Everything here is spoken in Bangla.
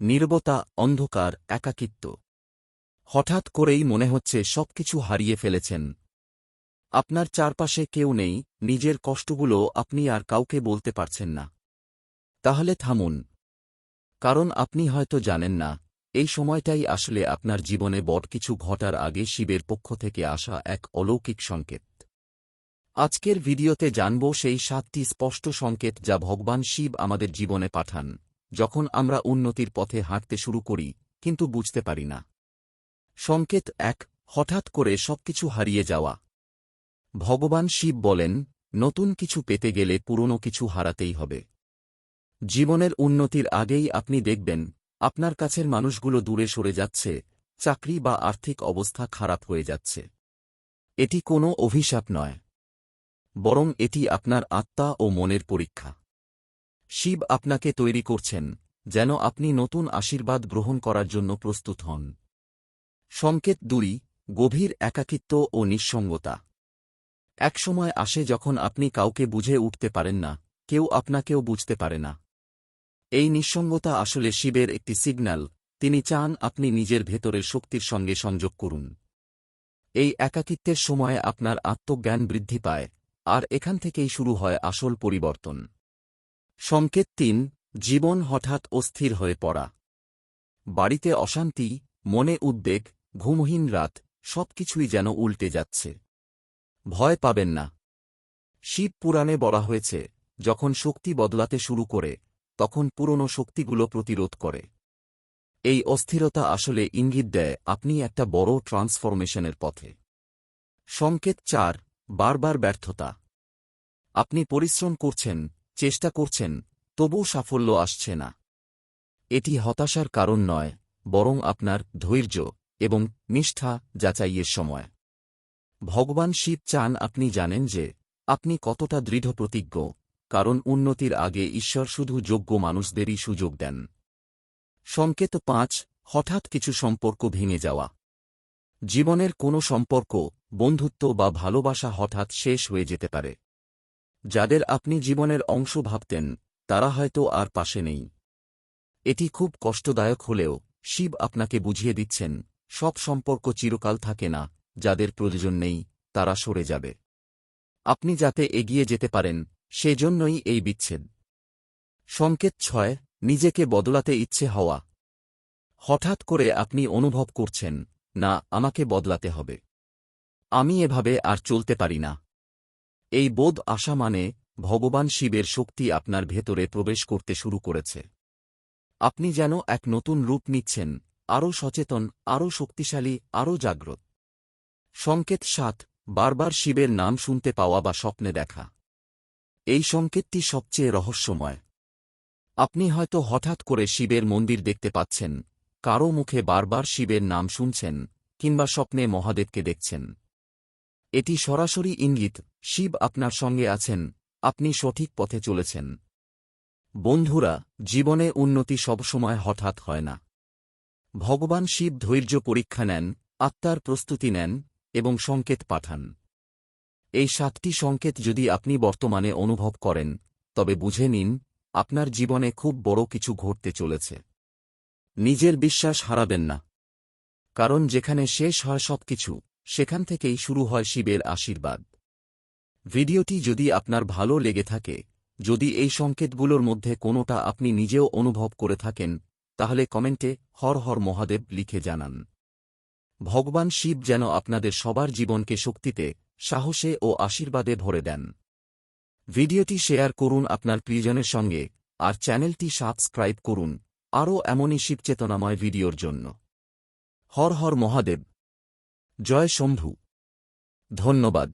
নীরবতা, অন্ধকার, একাকিত্ব। হঠাৎ করেই মনে হচ্ছে সবকিছু হারিয়ে ফেলেছেন। আপনার চারপাশে কেউ নেই, নিজের কষ্টগুলো আপনি আর কাউকে বলতে পারছেন না। তাহলে থামুন। কারণ আপনি হয়তো জানেন না, এই সময়টাই আসলে আপনার জীবনে বড় কিছু ঘটার আগে শিবের পক্ষ থেকে আসা এক অলৌকিক সংকেত। আজকের ভিডিওতে জানব সেই সাতটি স্পষ্ট সংকেত যা ভগবান শিব আমাদের জীবনে পাঠান। যখন আমরা উন্নতির পথে হাঁটতে শুরু করি, কিন্তু বুঝতে পারি না। সংকেত এক, হঠাৎ করে সবকিছু হারিয়ে যাওয়া। ভগবান শিব বলেন, নতুন কিছু পেতে গেলে পুরনো কিছু হারাতেই হবে। জীবনের উন্নতির আগেই আপনি দেখবেন, আপনার কাছের মানুষগুলো দূরে সরে যাচ্ছে, চাকরি বা আর্থিক অবস্থা খারাপ হয়ে যাচ্ছে। এটি কোনো অভিশাপ নয়। বরং এটি আপনার আত্মা ও মনের পরীক্ষা। শিব আপনাকে তৈরি করছেন, যেন আপনি নতুন আশীর্বাদ গ্রহণ করার জন্য প্রস্তুত হন। সংকেত দুই, গভীর একাকিত্ব ও নিঃসঙ্গতা। একসময় আসে যখন আপনি কাউকে বুঝে উঠতে পারেন না, কেউ আপনাকেও বুঝতে পারে না। এই নিঃসঙ্গতা আসলে শিবের একটি সিগন্যাল, তিনি চান আপনি নিজের ভেতরের শক্তির সঙ্গে সংযোগ করুন। এই একাকিত্বের সময় আপনার আত্মজ্ঞান বৃদ্ধি পায়, আর এখান থেকেই শুরু হয় আসল পরিবর্তন। সংকেত তিন, জীবন হঠাৎ অস্থির হয়ে পড়া। বাড়িতে অশান্তি, মনে উদ্বেগ, ঘুমহীন রাত, সবকিছুই যেন উল্টে যাচ্ছে। ভয় পাবেন না। শিব পুরাণে বলা হয়েছে, যখন শক্তি বদলাতে শুরু করে, তখন পুরনো শক্তিগুলো প্রতিরোধ করে। এই অস্থিরতা আসলে ইঙ্গিত দেয়, আপনি একটা বড় ট্রান্সফরমেশনের পথে। সংকেত চার, বারবার ব্যর্থতা। আপনি পরিশ্রম করছেন চেষ্টা করছেন তবু সাফল্য আসছে না। এটি হতাশার কারণ নয়, বরং আপনার ধৈর্য এবং নিষ্ঠা যাচাইয়ের সময়। ভগবান শিব চান আপনি জানেন যে, আপনি কতটা দৃঢ় প্রতিজ্ঞ কারণ উন্নতির আগে ঈশ্বর শুধু যোগ্য মানুষদেরই সুযোগ দেন। সংকেত পাঁচ, হঠাৎ কিছু সম্পর্ক ভেঙে যাওয়া। জীবনের কোনো সম্পর্ক, বন্ধুত্ব বা ভালোবাসা হঠাৎ শেষ হয়ে যেতে পারে। যাদের আপনি জীবনের অংশ ভাবতেন, তারা হয়তো আর পাশে নেই। এটি খুব কষ্টদায়ক হলেও, শিব আপনাকে বুঝিয়ে দিচ্ছেন, সব সম্পর্ক চিরকাল থাকে না, যাদের প্রয়োজন নেই, তারা সরে যাবে। আপনি যাতে এগিয়ে যেতে পারেন, সেজন্যই এই বিচ্ছেদ। সংকেত ছয়, নিজেকে বদলাতে ইচ্ছে হওয়া। হঠাৎ করে আপনি অনুভব করছেন, না, আমাকে বদলাতে হবে। আমি এভাবে আর চলতে পারি না। এই বোধ আসা মানে ভগবান শিবের শক্তি আপনার ভেতরে প্রবেশ করতে শুরু করেছে। আপনি যেন এক নতুন রূপ নিচ্ছেন, আরও সচেতন, আরও শক্তিশালী, আরও জাগ্রত। সংকেত সাত, বারবার শিবের নাম শুনতে পাওয়া বা স্বপ্নে দেখা। এই সংকেতটি সবচেয়ে রহস্যময়। আপনি হয়তো হঠাৎ করে শিবের মন্দির দেখতে পাচ্ছেন, কারও মুখে বারবার শিবের নাম শুনছেন, কিংবা স্বপ্নে মহাদেবকে দেখছেন। এটি সরাসরি ইঙ্গিত শিব আপনার সঙ্গে আছেন, আপনি সঠিক পথে চলেছেন। বন্ধুরা, জীবনে উন্নতি সবসময় হঠাৎ হয় না। ভগবান শিব ধৈর্য পরীক্ষা নেন, আত্মার প্রস্তুতি নেন এবং সংকেত পাঠান। এই সাতটি সংকেত যদি আপনি বর্তমানে অনুভব করেন, তবে বুঝে নিন, আপনার জীবনে খুব বড় কিছু ঘটতে চলেছে। নিজের বিশ্বাস হারাবেন না। কারণ যেখানে শেষ হয় সবকিছু, সেখান থেকেই শুরু হয় শিবের আশীর্বাদ। ভিডিওটি যদি আপনার ভালো লেগে থাকে, যদি এই সংকেতগুলোর মধ্যে কোনোটা আপনি নিজেও অনুভব করে থাকেন, তাহলে কমেন্টে হর হর মহাদেব লিখে জানান। ভগবান শিব যেন আপনাদের সবার জীবনকে শক্তিতে, সাহসে ও আশীর্বাদে ভরে দেন। ভিডিওটি শেয়ার করুন আপনার প্রিয়জনের সঙ্গে, আর চ্যানেলটি সাবস্ক্রাইব করুন, আরও এমনই শিবচেতনাময় ভিডিওর জন্য। হর হর মহাদেব। জয় শম্ভু। ধন্যবাদ।